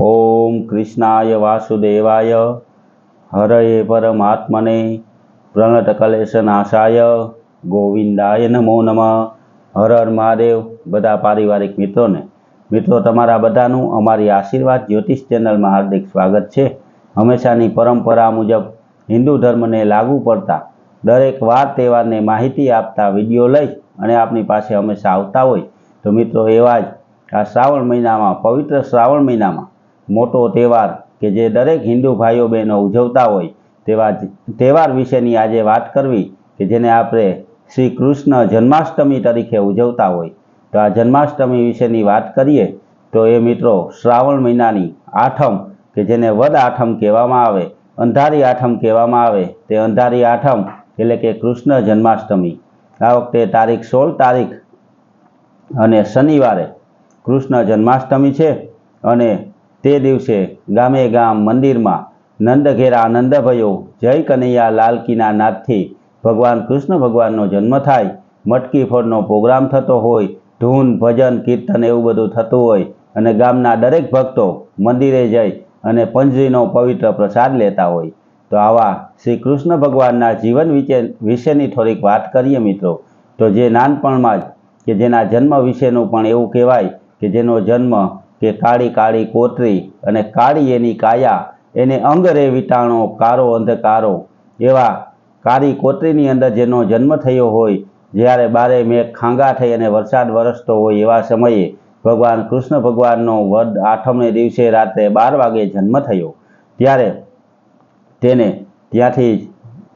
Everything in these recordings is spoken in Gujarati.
ઓમ કૃષ્ણાય વાસુદેવાય. હરયે પરમાત્મને પ્રણતકલેશનાશાય ગોવિંદાય નમો નમઃ. હર હર મહાદેવ. બધા પારિવારિક મિત્રોને, મિત્રો તમારા બધાનું અમારી આશીર્વાદ જ્યોતિષ ચેનલમાં હાર્દિક સ્વાગત છે. હંમેશાની પરંપરા મુજબ હિન્દુ ધર્મને લાગુ પડતા દરેક વાર તહેવારને માહિતી આપતા વીડિયો લઈ અને આપની પાસે હંમેશા આવતા હોય. તો મિત્રો એવા જ આ શ્રાવણ મહિનામાં, પવિત્ર શ્રાવણ મહિનામાં મોટો તહેવાર કે જે દરેક હિન્દુ ભાઈઓ બહેનો ઉજવતા હોય, તેવા તહેવાર વિશેની આજે વાત કરવી કે જેને આપણે શ્રી કૃષ્ણ જન્માષ્ટમી તરીકે ઉજવતા હોય. તો આ જન્માષ્ટમી વિશેની વાત કરીએ, તો એ મિત્રો શ્રાવણ મહિનાની આઠમ કે જેને વદ આઠમ કહેવામાં આવે, અંધારી આઠમ કહેવામાં આવે, તે અંધારી આઠમ એટલે કે કૃષ્ણ જન્માષ્ટમી. આ વખતે તારીખ સોળ તારીખ અને શનિવારે કૃષ્ણ જન્માષ્ટમી છે અને તે દિવસે ગામે ગામ મંદિરમાં નંદઘેરા નંદભયો જય કનૈયા લાલકીના નાદથી ભગવાન કૃષ્ણ ભગવાનનો જન્મ થાય, મટકી ફોડનો પ્રોગ્રામ થતો હોય, ધૂન, ભજન, કીર્તન એવું બધું થતું હોય અને ગામના દરેક ભક્તો મંદિરે જઈ અને પંજરીનો પવિત્ર પ્રસાદ લેતા હોય. તો આવા શ્રી કૃષ્ણ ભગવાનના જીવન વિશે વિશેની થોડીક વાત કરીએ મિત્રો. તો જે નાનપણમાં જ કે જેના જન્મ વિશેનું પણ એવું કહેવાય કે જેનો જન્મ કે કાળી કાળી કોતરી અને કાળી એની કાયા, એને અંગરે વિટાણો, કારો અંધકારો. એવા કાળી કોતરીની અંદર જેનો જન્મ થયો હોય, જ્યારે બારે મેઘ ખાંગા થઈ અને વરસાદ વરસતો હોય એવા સમયે ભગવાન કૃષ્ણ ભગવાનનો વદ આઠમને દિવસે રાત્રે બાર વાગે જન્મ થયો. ત્યારે તેને ત્યાંથી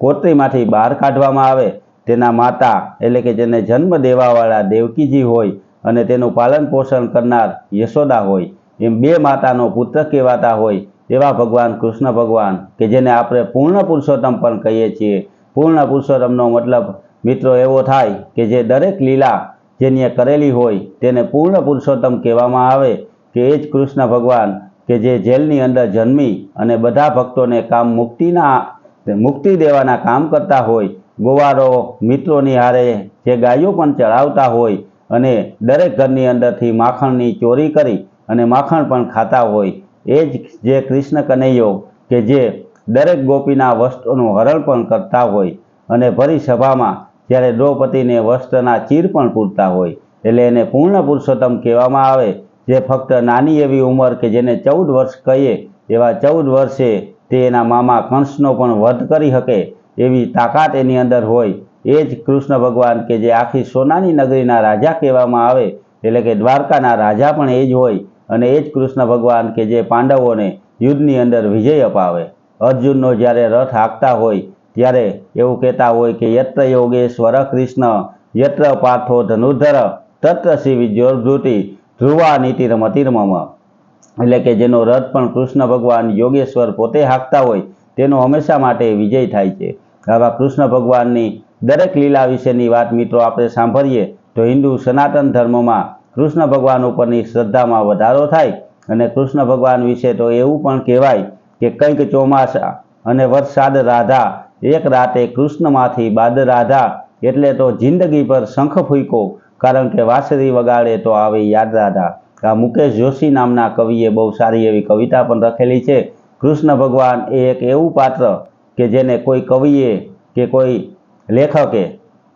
કોતરીમાંથી બહાર કાઢવામાં આવે. તેના માતા એટલે કે જેને જન્મ દેવાવાળા દેવકીજી હોય અને તેનું પાલન પોષણ કરનાર યશોદા હોય, એમ બે માતાનો પુત્ર કહેવાતા હોય, એવા ભગવાન કૃષ્ણ ભગવાન, કે જેને આપણે પૂર્ણ પુરુષોત્તમ પણ કહીએ છીએ. પૂર્ણ પુરુષોત્તમનો મતલબ, મિત્રો, એવો થાય કે જે દરેક લીલા જેની કરેલી હોય, તેને પૂર્ણ પુરુષોત્તમ કહેવામાં આવે, કે એ જ કૃષ્ણ ભગવાન, કે જે જેલની અંદર જન્મી અને બધા ભક્તોને કામ મુક્તિના, મુક્તિ દેવાના કામ કરતા હોય. ગોવારો મિત્રોની હારે જે ગાયો પણ ચડાવતા હોય અને દરેક ઘરની અંદરથી માખણની ચોરી કરી અને માખણ પણ ખાતા હોય, એ જ જે કૃષ્ણ કનૈયો કે જે દરેક ગોપીના વસ્ત્રોનું હરણ પણ કરતા હોય અને ભરી સભામાં જ્યારે દ્રૌપદીને વસ્ત્રના ચીર પણ પૂરતા હોય, એટલે એને પૂર્ણ પુરુષોત્તમ કહેવામાં આવે, જે ફક્ત નાની એવી ઉંમર કે જેને ચૌદ વર્ષ કહીએ, એવા ચૌદ વર્ષે તે એના મામા કંસનો પણ વધ કરી શકે એવી તાકાત એની અંદર હોય એ જ કૃષ્ણ ભગવાન કે જે આખી સોનાની નગરીના રાજા કહેવામાં આવે, એટલે કે દ્વારકાના રાજા પણ એ જ હોય અને એ જ કૃષ્ણ ભગવાન કે જે પાંડવોને યુદ્ધની અંદર વિજય અપાવે. અર્જુનનો જ્યારે રથ હાંકતા હોય, ત્યારે એવું કહેતા હોય કે, યત્ર યોગેશ્વર કૃષ્ણ, યત્ર પાર્થો ધનુર્ધર, તત્ર શિવ જોર્ધૃતિ ધ્રુવા નીતિરમતિર્મમ. એટલે કે જેનો રથ પણ કૃષ્ણ ભગવાન યોગેશ્વર પોતે હાંકતા હોય, તેનો હંમેશા માટે વિજય થાય છે. આવા કૃષ્ણ ભગવાનની દરેક લીલા વિશેની વાત મિત્રો આપણે સાંભળીએ તો હિન્દુ સનાતન ધર્મમાં કૃષ્ણ ભગવાન ઉપરની શ્રદ્ધામાં વધારો થાય અને કૃષ્ણ ભગવાન વિશે તો એવું પણ કહેવાય કે કંઈક ચોમાસા અને વરસાદ રાધા, એક રાતે કૃષ્ણમાંથી બાદ રાધા, એટલે તો જિંદગી પર શંખ ફૂંકો, કારણ કે વાંસરી વગાડે તો આવે યાદ રાધા. આ મુકેશ જોશી નામના કવિએ બહુ સારી એવી કવિતા પણ લખેલી છે. કૃષ્ણ ભગવાન એ એક એવું પાત્ર કે જેને કોઈ કવિએ કે કોઈ લેખકે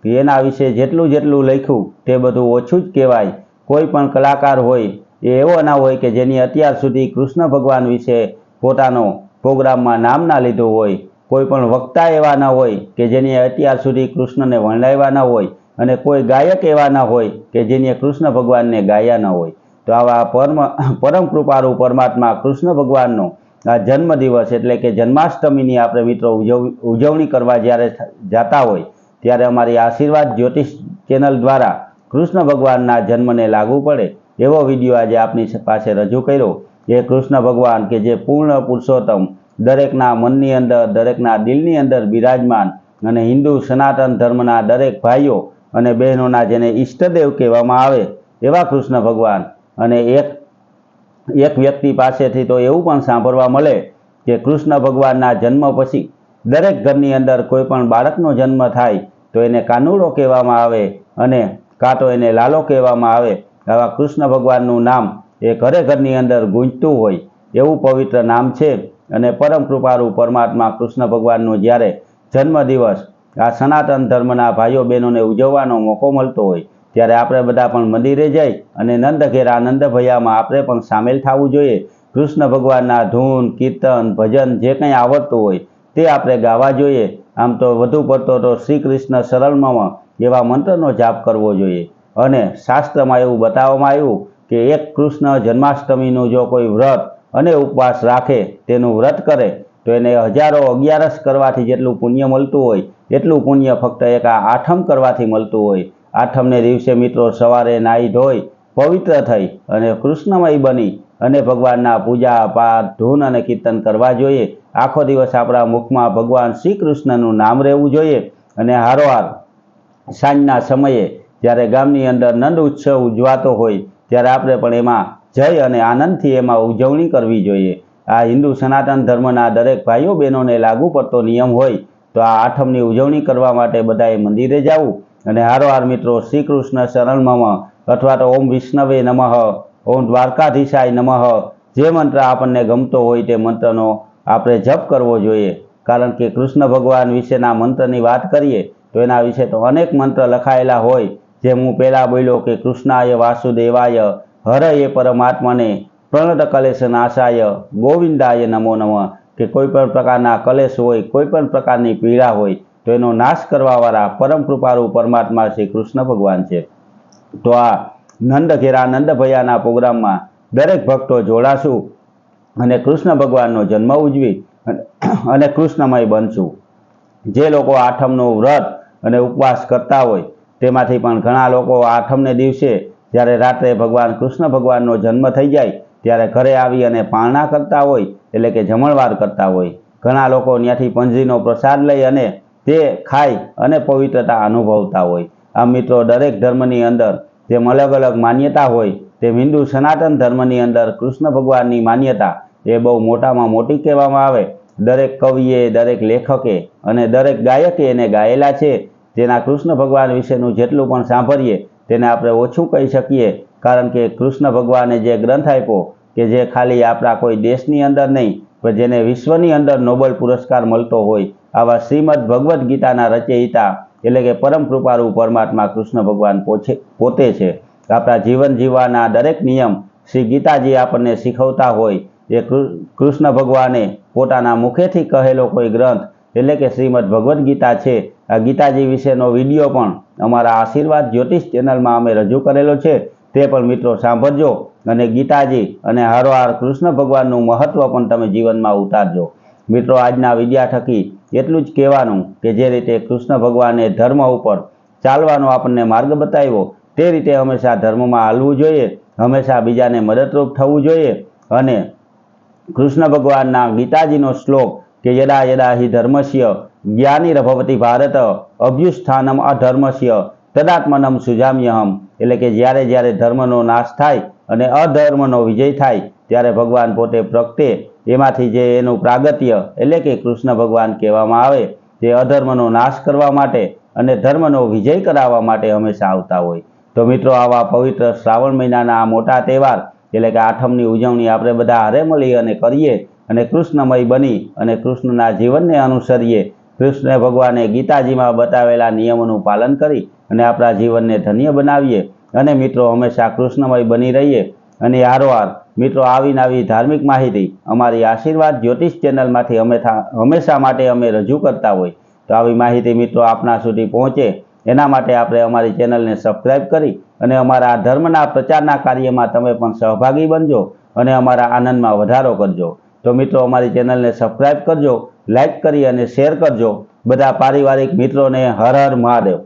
એના વિશે જેટલું જેટલું લખ્યું તે બધું ઓછું જ કહેવાય. કોઈ પણ કલાકાર હોય, એ એવો ના હોય કે જેની અત્યાર સુધી કૃષ્ણ ભગવાન વિશે પોતાનો પ્રોગ્રામમાં નામ ના લીધું હોય. કોઈ પણ વક્તા એવા ના હોય કે જેની અત્યાર સુધી કૃષ્ણને વર્ણવ્યા ના હોય અને કોઈ ગાયક એવા ના હોય કે જેને કૃષ્ણ ભગવાનને ગાયા ન હોય. તો આવા પરમ પરમ કૃપાળુ પરમાત્મા કૃષ્ણ ભગવાનનો આ જન્મદિવસ એટલે કે જન્માષ્ટમીની આપણે મિત્રો ઉજવણી કરવા જ્યારે જતા હોય, ત્યારે અમારી આશીર્વાદ જ્યોતિષ ચેનલ દ્વારા કૃષ્ણ ભગવાનના જન્મને લાગુ પડે એવો વીડિયો આજે આપની પાસે રજૂ કર્યો. એ કૃષ્ણ ભગવાન કે જે પૂર્ણ પુરુષોત્તમ, દરેકના મનની અંદર, દરેકના દિલની અંદર બિરાજમાન અને હિન્દુ સનાતન ધર્મના દરેક ભાઈઓ અને બહેનોના જેને ઈષ્ટદેવ કહેવામાં આવે એવા કૃષ્ણ ભગવાન અને એક એક વ્યક્તિ પાસેથી તો એવું પણ સાંભળવા મળે કે કૃષ્ણ ભગવાનના જન્મ પછી દરેક ઘરની અંદર કોઈ પણ બાળકનો જન્મ થાય તો એને કાનુડો કહેવામાં આવે અને કાં તો એને લાલો કહેવામાં આવે આવા કૃષ્ણ ભગવાનનું નામ એ ઘરે ઘરની અંદર ગૂંજતું હોય એવું પવિત્ર નામ છે અને પરમ કૃપારૂ પરમાત્મા કૃષ્ણ ભગવાનનો જ્યારે જન્મદિવસ આ સનાતન ધર્મના ભાઈઓ બહેનોને ઉજવવાનો મોકો મળતો હોય ત્યારે આપણે બધા પણ મંદિરે જઈ અને નંદ ઘેરા નંદ ભૈયામાં આપણે પણ સામેલ થવું જોઈએ. કૃષ્ણ ભગવાનના ધૂન, કીર્તન, ભજન જે કંઈ આવડતું હોય તે આપણે ગાવા જોઈએ. આમ તો વધુ પડતો તો શ્રી કૃષ્ણ સરળમાં એવા મંત્રનો જાપ કરવો જોઈએ. અને શાસ્ત્રમાં એવું બતાવવામાં આવ્યું કે એક કૃષ્ણ જન્માષ્ટમીનું જો કોઈ વ્રત અને ઉપવાસ રાખે, તેનું વ્રત કરે, તો એને હજારો અગિયારસ કરવાથી જેટલું પુણ્ય મળતું હોય, એટલું પુણ્ય ફક્ત એક આ આઠમ કરવાથી મળતું હોય. આઠમને દિવસે મિત્રો સવારે નાહી ધોઈ, પવિત્ર થઈ અને કૃષ્ણમય બની અને ભગવાનના પૂજા, પાઠ, ધૂન અને કીર્તન કરવા જોઈએ. આખો દિવસ આપણા મુખમાં ભગવાન શ્રી કૃષ્ણનું નામ રહેવું જોઈએ અને હારોહાર સાંજના સમયે જ્યારે ગામની અંદર નંદ ઉત્સવ ઉજવાતો હોય ત્યારે આપણે પણ એમાં જય અને આનંદથી એમાં ઉજવણી કરવી જોઈએ. આ હિન્દુ સનાતન ધર્મના દરેક ભાઈઓ બહેનોને લાગુ પડતો નિયમ હોય તો આ આઠમની ઉજવણી કરવા માટે બધાએ મંદિરે જવું. અને હારોહાર મિત્રો શ્રી કૃષ્ણ શરણમાં અથવા તો ઓમ વિષ્ણવે નમઃ, ઓમ દ્વારકાધીશાય નમઃ. જે મંત્ર આપણને ગમતો હોય તે મંત્રનો આપણે જપ કરવો જોઈએ. કારણ કે કૃષ્ણ ભગવાન વિશેના મંત્રની વાત કરીએ, તો એના વિશે તો અનેક મંત્ર લખાયેલા હોય. જેમ હું પહેલાં બોલ્યો કે, કૃષ્ણાય વાસુદેવાય, હરયે પરમાત્માને, પ્રણત કલેશ નાશાય, ગોવિંદાય નમો નમઃ. કે કોઈ પણ પ્રકારના કલેશ હોય, કોઈ પણ પ્રકારની પીડા હોય તો એનો નાશ કરવાવાળા પરમ કૃપારૂપ પરમાત્મા શ્રી કૃષ્ણ ભગવાન છે. તો આ નંદ ઘેરા નંદ ભૈયાના પ્રોગ્રામમાં દરેક ભક્તો જોડાશું અને કૃષ્ણ ભગવાનનો જન્મ ઉજવી અને- કૃષ્ણમય બનશું. જે લોકો આઠમનું વ્રત અને ઉપવાસ કરતા હોય તેમાંથી પણ ઘણા લોકો આઠમને દિવસે જ્યારે રાત્રે ભગવાન કૃષ્ણ ભગવાનનો જન્મ થઈ જાય ત્યારે ઘરે આવી અને પારણા કરતા હોય એટલે કે જમણવાર કરતા હોય. ઘણા લોકો ત્યાંથી પંજીનો પ્રસાદ લઈ અને તે ખાઈ અને પવિત્રતા અનુભવતા હોય. આમ મિત્રો દરેક ધર્મની અંદર જેમ અલગ અલગ માન્યતા હોય, તેમ હિન્દુ સનાતન ધર્મની અંદર કૃષ્ણ ભગવાનની માન્યતા એ બહુ મોટામાં મોટી કહેવામાં આવે. દરેક કવિએ, દરેક લેખકે અને દરેક ગાયકે એને ગાયેલા છે. તેના કૃષ્ણ ભગવાન વિશેનું જેટલું પણ સાંભળીએ, તેને આપણે ઓછું કહી શકીએ. કારણ કે કૃષ્ણ ભગવાને જે ગ્રંથ આપ્યો કે જે ખાલી આપણા કોઈ દેશની અંદર નહીં, પણ જેને વિશ્વની અંદર નોબેલ પુરસ્કાર મળતો હોય આવા શ્રીમદ ભગવદ્ ગીતાના રચયિતા એટલે કે પરમ કૃપાળુ પરમાત્મા કૃષ્ણ ભગવાન પોતે છે. આપણા જીવન જીવવાના દરેક નિયમ શ્રી ગીતાજી આપણને શીખવતા હોય. એ કૃષ્ણ ભગવાને પોતાના મુખેથી કહેલો કોઈ ગ્રંથ એટલે કે શ્રીમદ ભગવદ્ ગીતા છે. આ ગીતાજી વિશેનો વીડિયો પણ અમારા આશીર્વાદ જ્યોતિષ ચેનલમાં અમે રજૂ કરેલો છે. તે પણ મિત્રો સાંભળજો અને ગીતાજી અને હારોહાર કૃષ્ણ ભગવાનનું મહત્ત્વ પણ તમે જીવનમાં ઉતારજો. મિત્રો, આજના વિદ્યા થકી એટલું જ કહેવાનું કે જે રીતે કૃષ્ણ ભગવાને ધર્મ ઉપર ચાલવાનો આપણને માર્ગ બતાવ્યો, તે રીતે હંમેશા ધર્મમાં હાલવું જોઈએ, હંમેશા બીજાને મદદરૂપ થવું જોઈએ અને કૃષ્ણ ભગવાનના ગીતાજીનો શ્લોક કે યદા યદા હિ ધર્મસ્ય જ્ઞાનિરભવતી ભારત અભ્યુસ્થાનમ અધર્મસ્ય તદાત્મનમ સુજામ્યહમ. એટલે કે જ્યારે જ્યારે ધર્મનો નાશ થાય અને અધર્મનો વિજય થાય, ત્યારે ભગવાન પોતે પ્રગટે એમાંથી જે એનું પ્રાગત્ય એટલે કે કૃષ્ણ ભગવાન કહેવામાં આવે તે અધર્મનો નાશ કરવા માટે અને ધર્મનો વિજય કરાવવા માટે હંમેશા આવતા હોય. તો મિત્રો, આવા પવિત્ર શ્રાવણ મહિનાના આ મોટા તહેવાર, એટલે કે આઠમની ઉજવણી આપણે બધા હારે મળી અને કરીએ અને કૃષ્ણમય બની અને કૃષ્ણના જીવનને અનુસરીએ. કૃષ્ણ ભગવાને ગીતાજીમાં બતાવેલા નિયમોનું પાલન કરી અને આપણા જીવનને ધન્ય બનાવીએ. અને મિત્રો, હંમેશા કૃષ્ણમય બની રહીએ. અને હારોહાર મિત્રો આવીને આવી ધાર્મિક માહિતી અમારી આશીર્વાદ જ્યોતિષ ચેનલમાંથી અમે હંમેશા માટે અમે રજૂ કરતા હોય. તો આવી માહિતી મિત્રો આપના સુધી પહોંચે. એના માટે આપણે અમારી ચેનલને સબસ્ક્રાઈબ કરી અને અમારા ધર્મના પ્રચારના કાર્યમાં તમે પણ સહભાગી બનજો અને અમારા આનંદમાં વધારો કરજો. તો મિત્રો, અમારી ચેનલને સબસ્ક્રાઈબ કરજો લાઈક કરી અને શેર કરજો. બધા પારિવારિક મિત્રોને હર હર મહાદેવ.